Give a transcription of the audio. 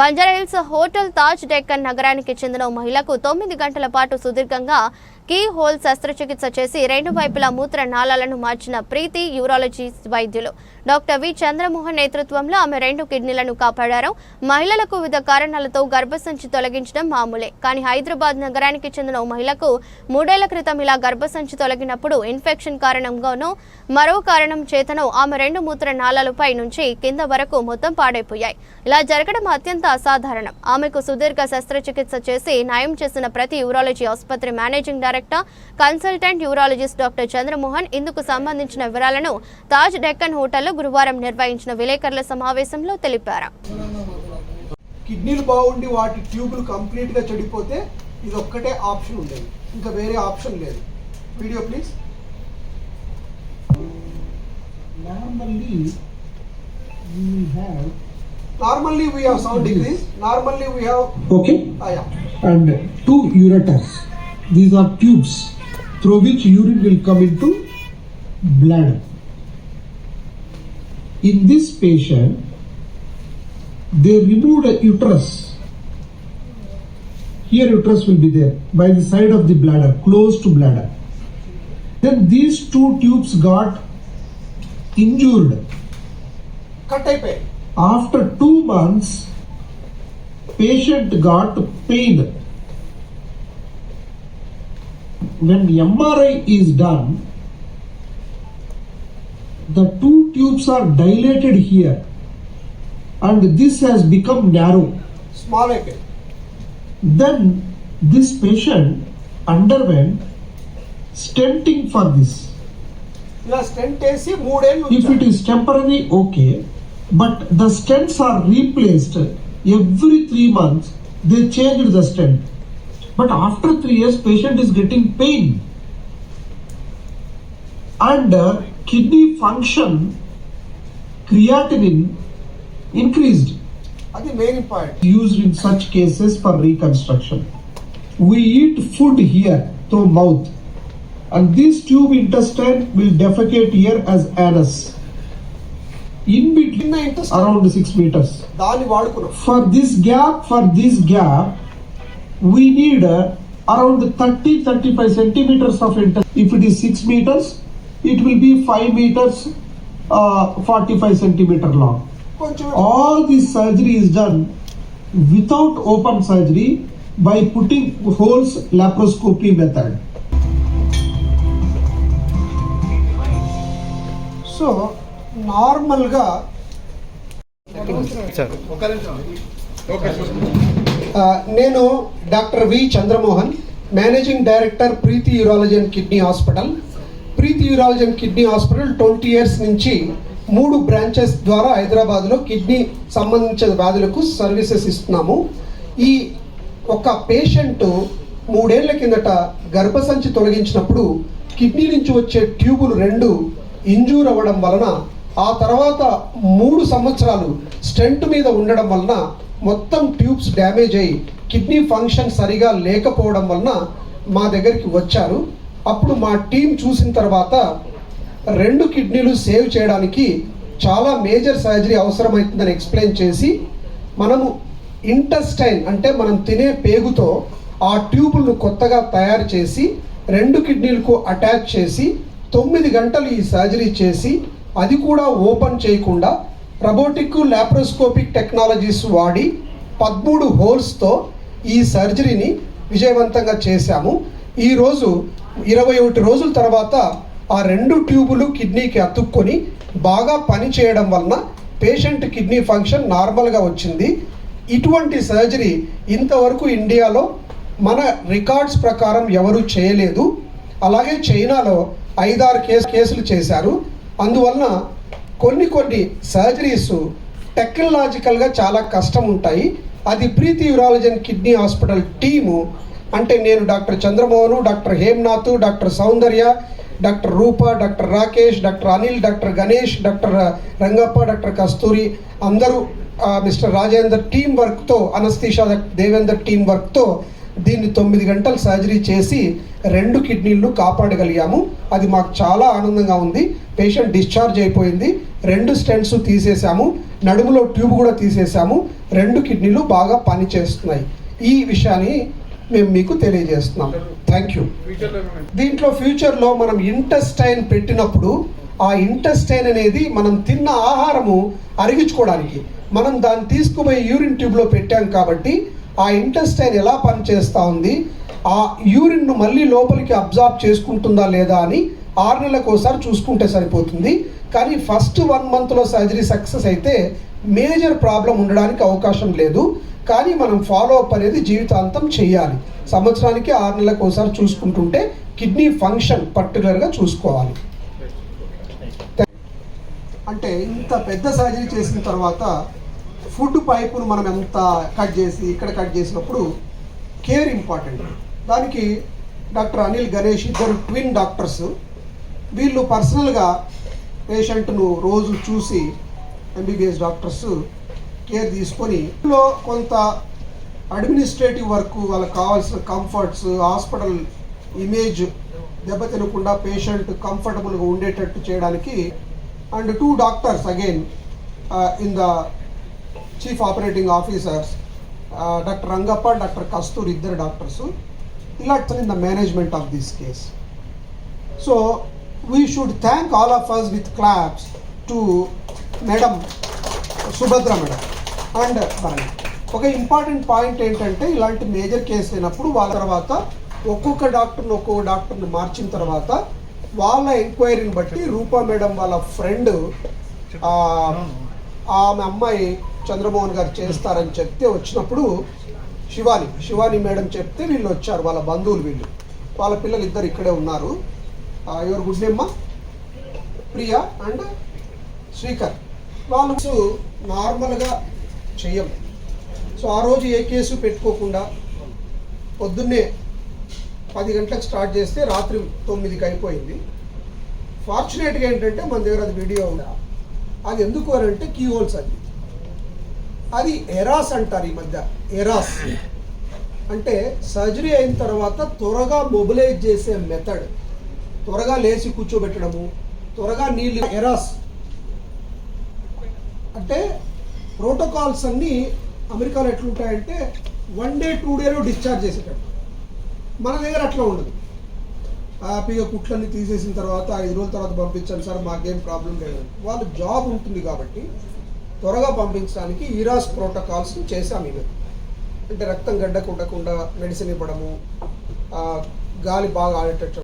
Banjara Hills hotel Taj Deccan నగరానికి చెందిన ఓ మహిళకు తొమ్మిది గంటల పాటు సుదీర్ఘంగా కీ హోల్ శస్త్రచికిత్స చేసి రెండు వైపులా మూత్ర నాళాలను మార్చిన ప్రీతి యూరాలజీ వైద్యులు. Doctor V. చంద్రమోహన్ నేతృత్వంలో ఆమె రెండు కిడ్నీలను కాపాడారు. మహిళలకు వివిధ కారణాలతో గర్భసంచి తొలగించడం మామూలే. కానీ హైదరాబాద్ నగరానికి చెందిన ఓ మహిళకు మూడేళ్ళ క్రితం ఇలా గర్భసంచి తొలగినప్పుడు ఇన్ఫెక్షన్ కారణంగానో మరో కారణం చేతనో ఆమె రెండు మూత్ర నాళాలపై నుంచి కింద వరకు మొత్తం పాడైపోయాయి. ఇలా జరగడం అత్యంత అసాధారణం. ఆమెకు సుదీర్ఘ శస్త్రచికిత్స చేసి నయం చేసిన ప్రతి యూరాలజీ ఆసుపత్రి managing director consultant urologist doctor Chandramohan ఇందుకు సంబంధించిన వివరాలను తాజ్ డెక్కన్ హోటల్లో గురువారం నిర్వహించిన విలేకరుల సమావేశంలో తెలిపారు. కిడ్నీలు బాగుండి వాటి ట్యూబులు కంప్లీట్గా చెడిపోతే ఇది ఒక్కటే ఆప్షన్ ఉండేది. ఇంకా వేరే ఆప్షన్ లేదు. Video please. Normally we have sound degrees. Normally we have. Okay. Ah, yeah. And two ureters. These are tubes through which urine will come into bladder. In this patient, they removed a uterus. Here uterus will be there by the side of the bladder, close to bladder. Then these two tubes got injured. Cut type. After two months, patient got pain. When MRI is done, the two tubes are dilated here and this has become narrow. Small again. Then this patient underwent stenting for this. If it is temporary, okay but the stents are replaced every three months. They changed the stent, but after three years, patient is getting pain, and uh, kidney function, creatinine increased. అది main important Used in such cases for reconstruction. We eat food here through mouth, and this tube intestine will defecate here as anus. In between కింద ఇంత around 6 meters. దాన్ని వాడుకున్నాం For this gap, for this gap, we need uh, around 30 35 centimeters of intestine. If it is 6 meters, it will be 5 meters, uh, 45 centimeter long. కొంచెం All this surgery is done without open surgery by putting holes laparoscopy method. So నార్మల్గా నేను doctor V Chandramohan managing director Preethi urology and kidney hospital. Preethi urology and kidney hospital twenty years నుంచి మూడు branches ద్వారా హైదరాబాద్లో kidney సంబంధించిన వ్యాధులకు services ఇస్తున్నాము. ఈ ఒక పేషెంట్ మూడేళ్ళ కిందట గర్భసంచి తొలగించినప్పుడు కిడ్నీ నుంచి వచ్చే ట్యూబులు రెండు ఇంజూర్ అవ్వడం వలన ఆ తర్వాత మూడు సంవత్సరాలు స్టెంట్ మీద ఉండడం వలన మొత్తం ట్యూబ్స్ డ్యామేజ్ అయ్యి కిడ్నీ ఫంక్షన్ సరిగా లేకపోవడం వలన మా దగ్గరికి వచ్చారు. అప్పుడు మా టీం చూసిన తర్వాత రెండు కిడ్నీలు సేవ్ చేయడానికి చాలా మేజర్ సర్జరీ అవసరమవుతుందని ఎక్స్ప్లెయిన్ చేసి మనము ఇంటెస్టైన్ అంటే మనం తినే పేగుతో ఆ ట్యూబులను కొత్తగా తయారు చేసి రెండు కిడ్నీలకు అటాచ్ చేసి తొమ్మిది గంటలు ఈ సర్జరీ చేసి అది కూడా ఓపెన్ చేయకుండా రబోటిక్ లాప్రోస్కోపిక్ టెక్నాలజీస్ వాడి పదమూడు హోల్స్తో ఈ సర్జరీని విజయవంతంగా చేశాము. ఈరోజు ఇరవై ఒకటి రోజుల తర్వాత ఆ రెండు ట్యూబులు కిడ్నీకి అతుక్కొని బాగా పని చేయడం వలన పేషెంట్ కిడ్నీ ఫంక్షన్ నార్మల్గా వచ్చింది. ఇటువంటి సర్జరీ ఇంతవరకు ఇండియాలో మన రికార్డ్స్ ప్రకారం ఎవరూ చేయలేదు. అలాగే చైనాలో ఐదారు కేసు కేసులు చేశారు. అందువలన కొన్ని కొన్ని సర్జరీస్ టెక్నాలజికల్గా చాలా కష్టం ఉంటాయి అది Preethi urology and kidney hospital team అంటే నేను doctor Chandramohan doctor Hemnath doctor Soundarya doctor Roopa doctor Rakesh doctor Anil doctor Ganesh doctor Rangappa doctor Kasturi అందరూ మిస్టర్ రాజేందర్ టీం వర్క్తో అనస్తీషా దేవేందర్ టీం వర్క్తో దీన్ని తొమ్మిది గంటలు సర్జరీ చేసి రెండు కిడ్నీలను కాపాడగలిగాము. అది మాకు చాలా ఆనందంగా ఉంది. పేషెంట్ డిశ్చార్జ్ అయిపోయింది. రెండు స్టెంట్స్ తీసేసాము నడుములో ట్యూబ్ కూడా తీసేసాము రెండు కిడ్నీలు బాగా పనిచేస్తున్నాయి ఈ విషయాన్ని మేము మీకు తెలియజేస్తున్నాం. థ్యాంక్ యూ దీంట్లో ఫ్యూచర్లో మనం ఇంటెస్టైన్ పెట్టినప్పుడు ఆ ఇంటెస్టైన్ అనేది మనం తిన్న ఆహారము అరిగించుకోవడానికి. మనం దాన్ని తీసుకుపోయి యూరిన్ ట్యూబ్లో పెట్టాం కాబట్టి ఆ ఇంటెస్టైన్ ఎలా పనిచేస్తూ ఉంది? ఆ యూరిన్ను మళ్ళీ లోపలికి అబ్జార్బ్ చేసుకుంటుందా లేదా అని ఆరు నెలలకు ఒకసారి చూసుకుంటే సరిపోతుంది. కానీ ఫస్ట్ వన్ మంత్లో సర్జరీ సక్సెస్ అయితే మేజర్ ప్రాబ్లం ఉండడానికి అవకాశం లేదు. కానీ మనం ఫాలో అప్ అనేది జీవితాంతం చేయాలి. సంవత్సరానికి ఆరు నెలలకు ఒకసారి చూసుకుంటుంటే కిడ్నీ ఫంక్షన్ పర్టికులర్గా చూసుకోవాలి. అంటే ఇంత పెద్ద సర్జరీ చేసిన తర్వాత ఫుడ్ పైపును మనం ఎంత కట్ చేసి ఇక్కడ కట్ చేసినప్పుడు కేర్ ఇంపార్టెంట్. దానికి డాక్టర్ అనిల్ గణేష్ ఇద్దరు ట్విన్ డాక్టర్స్. వీళ్ళు పర్సనల్గా పేషెంట్ను రోజు చూసి ఎంబీబీఎస్ డాక్టర్స్ కేర్ తీసుకొని ఇందులో కొంత అడ్మినిస్ట్రేటివ్ వర్క్ వాళ్ళకి కావాల్సిన కంఫర్ట్స్ హాస్పిటల్ ఇమేజ్ దెబ్బతినకుండా పేషెంట్ కంఫర్టబుల్గా ఉండేటట్టు చేయడానికి. And two doctors again in the chief operating officers doctor Rangappa doctor Kastur ఇద్దరు డాక్టర్స్ ఇలా in the management of this case so we should thank all of us with claps to madam Subhadra madam and Bharani ఒక important point ఏంటంటే ఇలాంటి major case అయినప్పుడు వాళ్ళ తర్వాత ఒక్కొక్క డాక్టర్ని ఒక్కొక్క డాక్టర్ని మార్చిన తర్వాత వాళ్ళ ఎంక్వైరీని బట్టి రూపా మేడం వాళ్ళ ఫ్రెండ్ ఆమె అమ్మాయి చంద్రమోహన్ గారు చేస్తారని చెప్తే వచ్చినప్పుడు శివాని శివాని మేడం చెప్తే వీళ్ళు వచ్చారు వాళ్ళ బంధువులు వీళ్ళు. వాళ్ళ పిల్లలు ఇద్దరు ఇక్కడే ఉన్నారు. ఎవరు గుడ్ నేమ్మ ప్రియా అండ్ శ్రీకర్. వాళ్ళు నార్మల్గా చెయ్యం. సో ఆ రోజు ఏ కేసు పెట్టుకోకుండా పొద్దున్నే పది గంటలకు స్టార్ట్ చేస్తే రాత్రి తొమ్మిదికి అయిపోయింది. ఫార్చునేట్గా ఏంటంటే మన దగ్గర అది వీడియో ఉంది. అది ఎందుకు అని అంటే కీ హోల్స్ అది. అది ఎరాస్ అంటారు ఈ మధ్య. ఎరాస్. అంటే సర్జరీ అయిన తర్వాత త్వరగా మొబిలైజ్ చేసే మెథడ్. త్వరగా లేచి కూర్చోబెట్టడము త్వరగా నీళ్ళు ఎరాస్. అంటే ప్రోటోకాల్స్ అన్నీ అమెరికాలో ఎట్లుంటాయంటే వన్ డే టూ డేలో డిశ్చార్జ్ చేసేటట్టు. మన దగ్గర అట్లా ఉండదు. హ్యాపీగా కుట్లన్నీ తీసేసిన తర్వాత ఐదు రోజుల తర్వాత పంపించాలి సార్ మాకేం ప్రాబ్లం లేదు. వాళ్ళు జాబ్ ఉంటుంది కాబట్టి త్వరగా పంపించడానికి ఈరాస్ ప్రోటోకాల్స్ చేశాము ఇవి. అంటే రక్తం గడ్డకుండకుండా మెడిసిన్ ఇవ్వడము గాలి బాగా ఆడేటట్టు